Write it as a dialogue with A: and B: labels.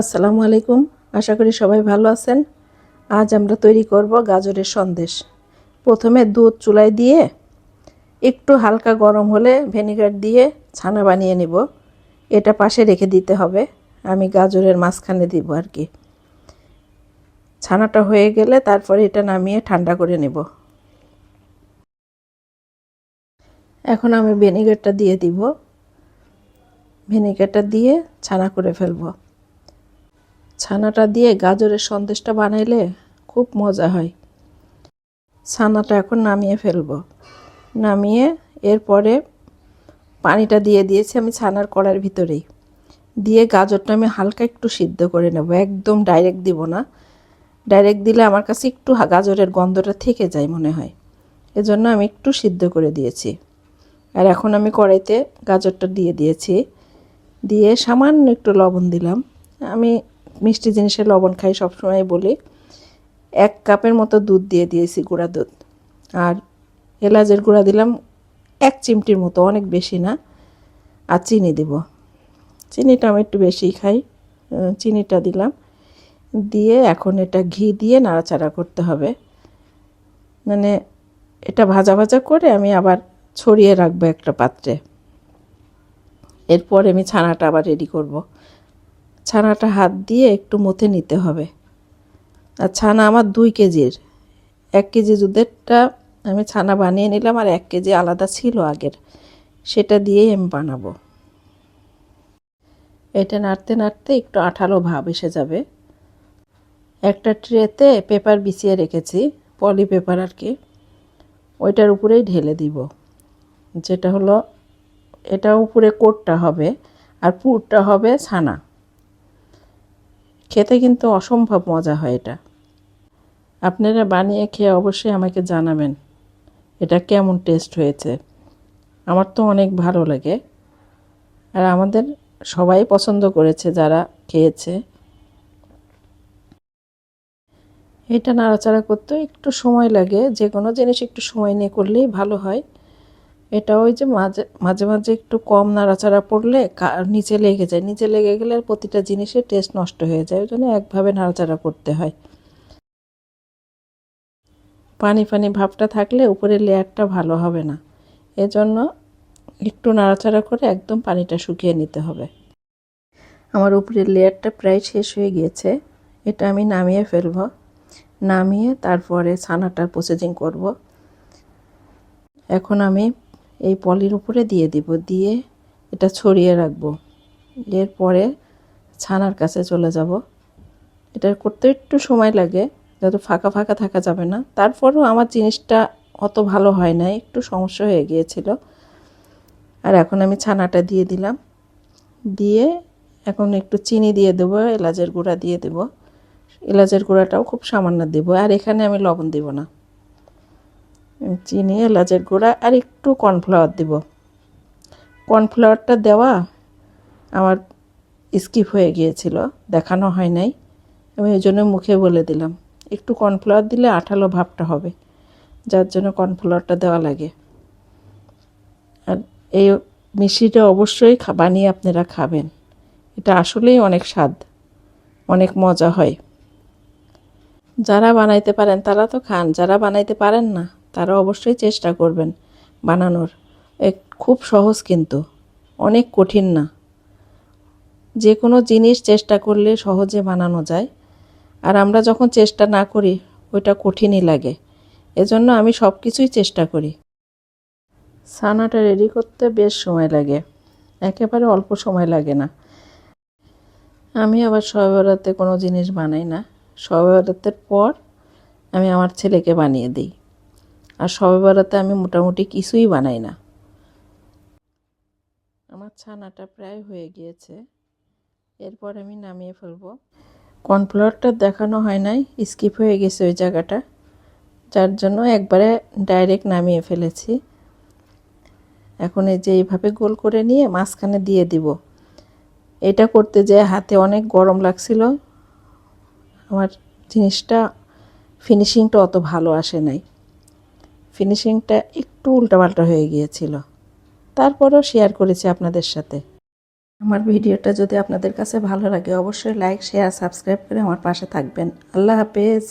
A: আসসালামু আলাইকুম। আশা করি সবাই ভালো আছেন। আজ আমরা তৈরি করব গাজরের সন্দেশ। প্রথমে দুধ চুলায় দিয়ে একটু হালকা গরম হলে ভিনেগার দিয়ে ছানা বানিয়ে নেব। এটা পাশে রেখে দিতে হবে। আমি গাজরের মাঝখানে দিব আর কি। ছানাটা হয়ে গেলে তারপরে এটা নামিয়ে ঠান্ডা করে নেব। এখন আমি ভিনেগারটা দিয়ে দিব। ভিনেগারটা দিয়ে ছানা করে ফেলব। ছানাটা দিয়ে গাজরের সন্দেশটা বানাইলে খুব মজা হয়। ছানাটা এখন নামিয়ে ফেলব। নামিয়ে এরপরে পানিটা দিয়ে দিয়েছি আমি ছানার কড়ার ভিতরেই। দিয়ে গাজরটা আমি হালকা একটু সিদ্ধ করে নেব, একদম ডাইরেক্ট দিব না। ডাইরেক্ট দিলে আমার কাছে একটু গাজরের গন্ধটা থেকে যায় মনে হয়। এজন্য আমি একটু সিদ্ধ করে দিয়েছি। আর এখন আমি কড়াইতে গাজরটা দিয়ে দিয়েছি। দিয়ে সামান্য একটু লবণ দিলাম। আমি মিষ্টি জিনিসে লবণ খাই সবসময় বলি। এক কাপের মতো দুধ দিয়ে দিয়েছি গুঁড়া দুধ। আর এলাচের গুঁড়া দিলাম এক চিমটির মতো, অনেক বেশি না। আর চিনি দেব। চিনিটা আমি একটু বেশি খাই। চিনিটা দিলাম। দিয়ে এখন এটা ঘি দিয়ে নাড়াচাড়া করতে হবে। মানে এটা ভাজা ভাজা করে আমি আবার ছড়িয়ে রাখব একটা পাত্রে। এরপর আমি ছানাটা আবার রেডি করব। ছানাটা হাত দিয়ে একটু মথে নিতে হবে। আর ছানা আমার দুই কেজির। এক কেজি দুধেরটা আমি ছানা বানিয়ে নিলাম আর এক কেজি আলাদা ছিল আগের। সেটা দিয়েই আমি বানাবো। এটা নাড়তে নাড়তে একটু আঠালো ভাব এসে যাবে। একটা ট্রেতে পেপার বিছিয়ে রেখেছি, পলি পেপার আর কি। ওইটার উপরেই ঢেলে দিব। যেটা হলো, এটা উপরে কোটটা হবে আর পুরটা হবে ছানা। খেতে কিন্তু অসম্ভব মজা হয় এটা। আপনারা বানিয়ে খেয়ে অবশ্যই আমাকে জানাবেন, এটা কেমন টেস্ট হয়েছে। আমার তো অনেক ভালো লাগে। আর আমাদের সবাই পছন্দ করেছে যারা খেয়েছে। এটা নাড়াচাড়া করতে একটু সময় লাগে যে কোনো জিনিস একটু সময় নিয়ে করলেই ভালো হয়। এটা ওই যে মাঝে মাঝে মাঝে একটু কম নাড়াচাড়া পড়লে নিচে লেগে যায়। নিচে লেগে গেলে আর প্রতিটা জিনিসের টেস্ট নষ্ট হয়ে যায়। ওই জন্য একভাবে নাড়াচাড়া করতে হয়। পানি পানি ভাবটা থাকলে উপরের লেয়ারটা ভালো হবে না। এজন্য একটু নাড়াচাড়া করে একদম পানিটা শুকিয়ে নিতে হবে। আমার উপরের লেয়ারটা প্রায় শেষ হয়ে গিয়েছে। এটা আমি নামিয়ে ফেলব। নামিয়ে তারপরে ছানাটা প্রসেসিং করব। এখন আমি এই পলির উপরে দিয়ে দিব, দিয়ে এটা ছড়িয়ে রাখব। এরপরে ছানার কাছে চলে যাব। এটা করতে একটু সময় লাগে যত ফাঁকা ফাঁকা থাকা যাবে না। তারপরেও আমার জিনিসটা অত ভালো হয় না একটু সমস্যা হয়ে গিয়েছিল। আর এখন আমি ছানাটা দিয়ে দিলাম। দিয়ে এখন একটু চিনি দিয়ে দেবো, এলাচের গুঁড়া দিয়ে দেব। এলাচের গুঁড়াটাও খুব সামান্য দেবো, আর এখানে আমি লবণ দেব না। চিনি, এলাচের গুঁড়া আর একটু কর্নফ্লাওয়ার দিব। কর্নফ্লাওয়ারটা দেওয়া আমার স্কিপ হয়ে গিয়েছিল, দেখানো হয় নাই। আমি ওই জন্য মুখে বলে দিলাম, একটু কর্নফ্লাওয়ার দিলে আঠালো ভাবটা হবে, যার জন্য কর্নফ্লাওয়ারটা দেওয়া লাগে। আর এই মিষ্টিটা অবশ্যই বানিয়ে আপনারা খাবেন। এটা আসলেই অনেক স্বাদ, অনেক মজা হয়। যারা বানাইতে পারেন তারা তো খান, যারা বানাইতে পারেন না তারা অবশ্যই চেষ্টা করবেন বানানোর। এক খুব সহজ কিন্তু, অনেক কঠিন না। যে কোনো জিনিস চেষ্টা করলে সহজে বানানো যায়। আর আমরা যখন চেষ্টা না করি, ওইটা কঠিনই লাগে। এজন্য আমি সব কিছুই চেষ্টা করি। ছানাটা রেডি করতে বেশ সময় লাগে। একেবারে অল্প সময় লাগে না। আমি আবার সবে বেড়াতে কোনো জিনিস বানাই না। সবে বেড়াতের পর আমি আমার ছেলেকে বানিয়ে দিই। আর সবে বেড়াতে আমি মোটামুটি কিছুই বানাই না। আমার ছানাটা প্রায় হয়ে গিয়েছে। এরপর আমি নামিয়ে ফেলব। কর্নফ্লাওয়ারটা দেখানো হয় নাই, স্কিপ হয়ে গেছে ওই জায়গাটা, যার জন্য একবারে ডাইরেক্ট নামিয়ে ফেলেছি। এখন এই যে এইভাবে গোল করে নিয়ে মাঝখানে দিয়ে দিব। এটা করতে যে হাতে অনেক গরম লাগছিল। আমার জিনিসটা ফিনিশিংটা অত ভালো আসে নাই। ফিনিশিংটা একটু উল্টাপাল্টা হয়ে গিয়েছিল। তারপরও শেয়ার করেছি আপনাদের সাথে। আমার ভিডিওটা যদি আপনাদের কাছে ভালো লাগে, অবশ্যই লাইক শেয়ার সাবস্ক্রাইব করে আমার পাশে থাকবেন। আল্লাহ হাফেজ।